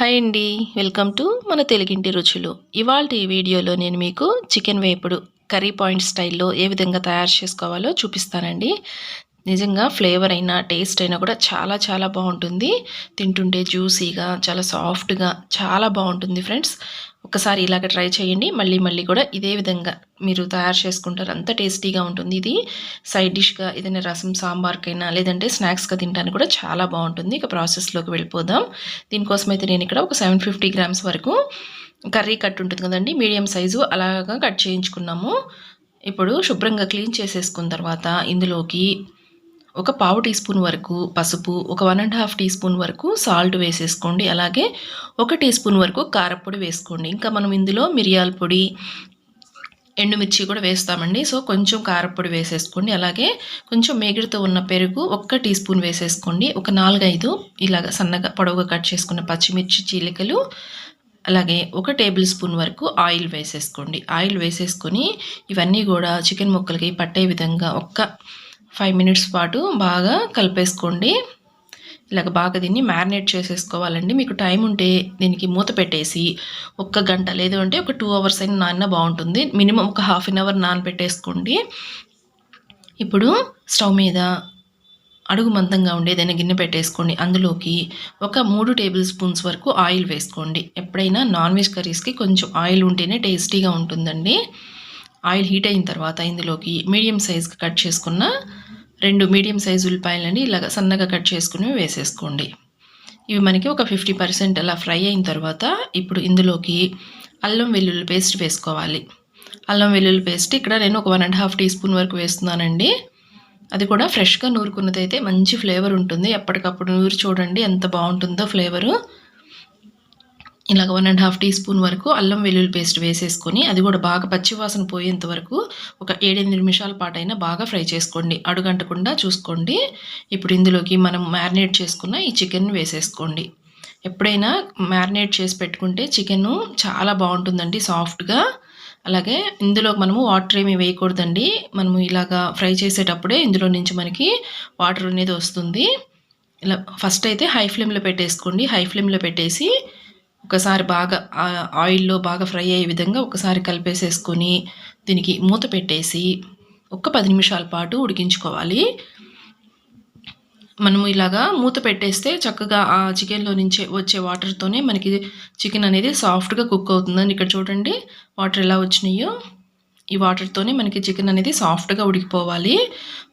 Hi అండి. Welcome to మన తెలుగింటి రుచులు. ఇవాళ ఈ వీడియోలో నేను మీకు చికెన్ వేపుడు కర్రీ పాయింట్ స్టైల్లో ఏ విధంగా తయారు చేసుకోవాలో చూపిస్తానండి. నిజంగా ఫ్లేవర్ అయినా టేస్ట్ అయినా కూడా చాలా చాలా బాగుంటుంది. తింటుంటే జ్యూసీగా చాలా సాఫ్ట్గా చాలా బాగుంటుంది ఫ్రెండ్స్. ఒకసారి ఇలాగ ట్రై చేయండి. మళ్ళీ మళ్ళీ కూడా ఇదే విధంగా మీరు తయారు చేసుకుంటారు. అంత టేస్టీగా ఉంటుంది ఇది. సైడ్ డిష్గా ఏదైనా రసం సాంబార్కైనా లేదంటే స్నాక్స్గా తినడానికి కూడా చాలా బాగుంటుంది. ఇక ప్రాసెస్లోకి వెళ్ళిపోదాం. దీనికోసం అయితే నేను ఇక్కడ ఒక సెవెన్ ఫిఫ్టీ గ్రామ్స్ వరకు కర్రీ కట్ ఉంటుంది కదండి. మీడియం సైజు అలాగా కట్ చేయించుకున్నాము. ఇప్పుడు శుభ్రంగా క్లీన్ చేసేసుకున్న తర్వాత ఇందులోకి ఒక పావు టీ స్పూన్ వరకు పసుపు ఒక one and half teaspoon వరకు సాల్ట్ వేసేసుకోండి. అలాగే ఒక టీ స్పూన్ వరకు కారపొడి వేసుకోండి. ఇంకా మనం ఇందులో మిరియాల పొడి ఎండుమిర్చి కూడా వేస్తామండి. సో కొంచెం కారపొడి వేసేసుకోండి. అలాగే కొంచెం మేగిడితో ఉన్న పెరుగు ఒక్క టీ స్పూన్ వేసేసుకోండి. ఒక నాలుగైదు ఇలాగ సన్నగా పొడవుగా కట్ చేసుకున్న పచ్చిమిర్చి చీలికలు అలాగే ఒక టేబుల్ స్పూన్ వరకు ఆయిల్ వేసేసుకోండి. ఆయిల్ వేసేసుకొని ఇవన్నీ కూడా చికెన్ ముక్కలకి పట్టే విధంగా ఒక్క ఫైవ్ మినిట్స్ పాటు బాగా కలిపేసుకోండి. ఇలాగ బాగా దీన్ని మ్యారినేట్ చేసేసుకోవాలండి. మీకు టైం ఉంటే దీనికి మూత పెట్టేసి ఒక్క గంట లేదు అంటే ఒక టూ అవర్స్ అయినా నాన్న బాగుంటుంది. మినిమం ఒక హాఫ్ అన్ అవర్ నానబెట్టేసుకోండి ఇప్పుడు స్టవ్ మీద అడుగు మందంగా ఉండే ఏదైనా గిన్నె పెట్టేసుకోండి. అందులోకి ఒక మూడు టేబుల్ స్పూన్స్ వరకు ఆయిల్ వేసుకోండి. ఎప్పుడైనా నాన్ వెజ్ కర్రీస్కి కొంచెం ఆయిల్ ఉంటేనే టేస్టీగా ఉంటుందండి. ఆయిల్ హీట్ అయిన తర్వాత ఇందులోకి మీడియం సైజ్కి కట్ చేసుకున్న రెండు మీడియం సైజు ఉల్లిపాయలని ఇలాగ సన్నగా కట్ చేసుకుని వేసేసుకోండి. ఇవి మనకి ఒక ఫిఫ్టీ పర్సెంట్ అలా ఫ్రై అయిన తర్వాత ఇప్పుడు ఇందులోకి అల్లం వెల్లుల్లి పేస్ట్ వేసుకోవాలి. అల్లం వెల్లుల్లి పేస్ట్ ఇక్కడ నేను ఒక one and half teaspoon వరకు వేస్తున్నానండి. అది కూడా ఫ్రెష్గా నూరుకున్నదైతే మంచి ఫ్లేవర్ ఉంటుంది. ఎప్పటికప్పుడు నూరు చూడండి ఎంత బాగుంటుందో ఫ్లేవరు. ఇలాగ one and half teaspoon వరకు అల్లం వెల్లుల్లి పేస్ట్ వేసేసుకొని అది కూడా బాగా పచ్చివాసన పోయేంత వరకు ఒక ఏడెనిమిది నిమిషాల పాటైనా బాగా ఫ్రై చేసుకోండి. అడుగంటకుండా చూసుకోండి. ఇప్పుడు ఇందులోకి మనం మ్యారినేట్ చేసుకున్న ఈ చికెన్ వేసేసుకోండి. ఎప్పుడైనా మ్యారినేట్ చేసి పెట్టుకుంటే చికెన్ చాలా బాగుంటుందండి సాఫ్ట్గా. అలాగే ఇందులో మనము వాటర్ ఏమి వేయకూడదండి. మనము ఇలాగా ఫ్రై చేసేటప్పుడే ఇందులో నుంచి మనకి వాటర్ అనేది వస్తుంది. ఇలా ఫస్ట్ అయితే హై ఫ్లేమ్లో పెట్టేసుకోండి. హై ఫ్లేమ్లో పెట్టేసి ఒకసారి బాగా ఆయిల్లో బాగా ఫ్రై అయ్యే విధంగా ఒకసారి కలిపేసేసుకొని దీనికి మూత పెట్టేసి ఒక పది నిమిషాల పాటు ఉడికించుకోవాలి. మనము ఇలాగా మూత పెట్టేస్తే చక్కగా ఆ చికెన్లో నుంచి వచ్చే వాటర్తోనే మనకి చికెన్ అనేది సాఫ్ట్గా కుక్ అవుతుందని ఇక్కడ చూడండి వాటర్ ఎలా వచ్చినాయో. ఈ వాటర్తోనే మనకి చికెన్ అనేది సాఫ్ట్గా ఉడికిపోవాలి.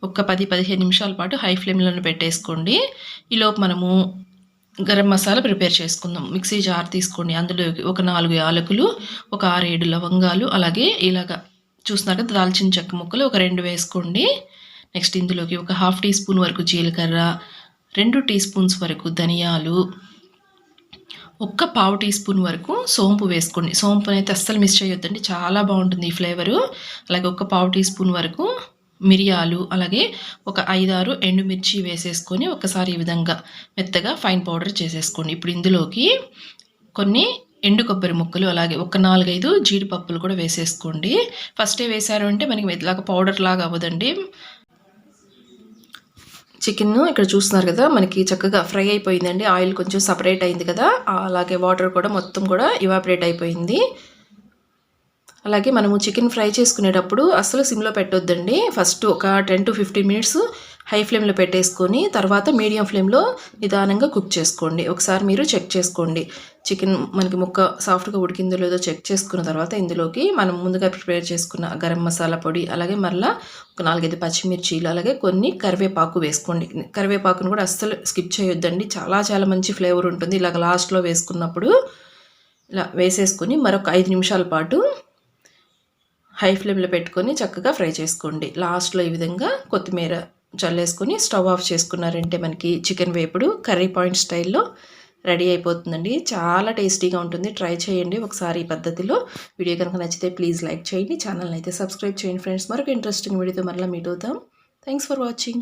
ఒక పది పదిహేను నిమిషాల పాటు హై ఫ్లేమ్లో పెట్టేసుకోండి. ఈలోపు మనము గరం మసాలా ప్రిపేర్ చేసుకుందాం. మిక్సీ జార్ తీసుకోండి. అందులో ఒక నాలుగు యాలకులు ఒక ఆరేడు లవంగాలు అలాగే ఇలాగ చూసినాక దాల్చిన చెక్క ముక్కలు ఒక రెండు వేసుకోండి. నెక్స్ట్ ఇందులోకి ఒక హాఫ్ టీ స్పూన్ వరకు జీలకర్ర రెండు టీ స్పూన్స్ వరకు ధనియాలు ఒక్క పావు టీ స్పూన్ వరకు సోంపు వేసుకోండి. సోంపు అయితే అస్సలు మిస్ చేయొద్దండి. చాలా బాగుంటుంది ఈ ఫ్లేవరు. అలాగే ఒక పావు టీ స్పూన్ వరకు మిరియాలు అలాగే ఒక ఐదారు ఎండుమిర్చి వేసేసుకొని ఒకసారి ఈ విధంగా మెత్తగా ఫైన్ పౌడర్ చేసేసుకోండి. ఇప్పుడు ఇందులోకి కొన్ని ఎండు కొబ్బరి ముక్కలు అలాగే ఒక నాలుగైదు జీడిపప్పులు కూడా వేసేసుకోండి. ఫస్టే వేసారు అంటే మనకి మెత్తలాగా పౌడర్ లాగా అవ్వదండి. చికెన్ ఇక్కడ చూస్తున్నారు కదా మనకి చక్కగా ఫ్రై అయిపోయిందండి. ఆయిల్ కొంచెం సపరేట్ అయింది కదా అలాగే వాటర్ కూడా మొత్తం కూడా ఇవాపరేట్ అయిపోయింది. అలాగే మనము చికెన్ ఫ్రై చేసుకునేటప్పుడు అస్సలు సిమ్లో పెట్టొద్దండి. ఫస్ట్ ఒక ten to fifteen minutes high ఫ్లేమ్లో పెట్టేసుకొని తర్వాత మీడియం ఫ్లేమ్లో నిదానంగా కుక్ చేసుకోండి. ఒకసారి మీరు చెక్ చేసుకోండి. చికెన్ మనకి ముక్క సాఫ్ట్గా ఉడికిందో లేదో చెక్ చేసుకున్న తర్వాత ఇందులోకి మనం ముందుగా ప్రిపేర్ చేసుకున్న గరం మసాలా పొడి అలాగే మరలా ఒక నాలుగైదు పచ్చిమిర్చీలు అలాగే కొన్ని కరివేపాకు వేసుకోండి. కరివేపాకును కూడా అస్సలు స్కిప్ చేయొద్దండి. చాలా చాలా మంచి ఫ్లేవర్ ఉంటుంది. ఇలాగ లాస్ట్లో వేసుకున్నప్పుడు ఇలా వేసేసుకొని మరొక ఐదు నిమిషాల పాటు హై ఫ్లేమ్లో పెట్టుకొని చక్కగా ఫ్రై చేసుకోండి. లాస్ట్లో ఈ విధంగా కొత్తిమీర చల్లేసుకొని స్టవ్ ఆఫ్ చేసుకున్నారంటే మనకి చికెన్ వేపుడు కర్రీ పాయింట్ స్టైల్లో రెడీ అయిపోతుందండి. చాలా టేస్టీగా ఉంటుంది. ట్రై చేయండి ఒకసారి ఈ పద్ధతిలో. వీడియో కనుక నచ్చితే ప్లీజ్ లైక్ చేయండి. ఛానల్ని అయితే సబ్స్క్రైబ్ చేయండి ఫ్రెండ్స్. మరొక ఇంట్రెస్టింగ్ వీడియోతో మరలా మీట్ అవుతాం. Thanks for watching.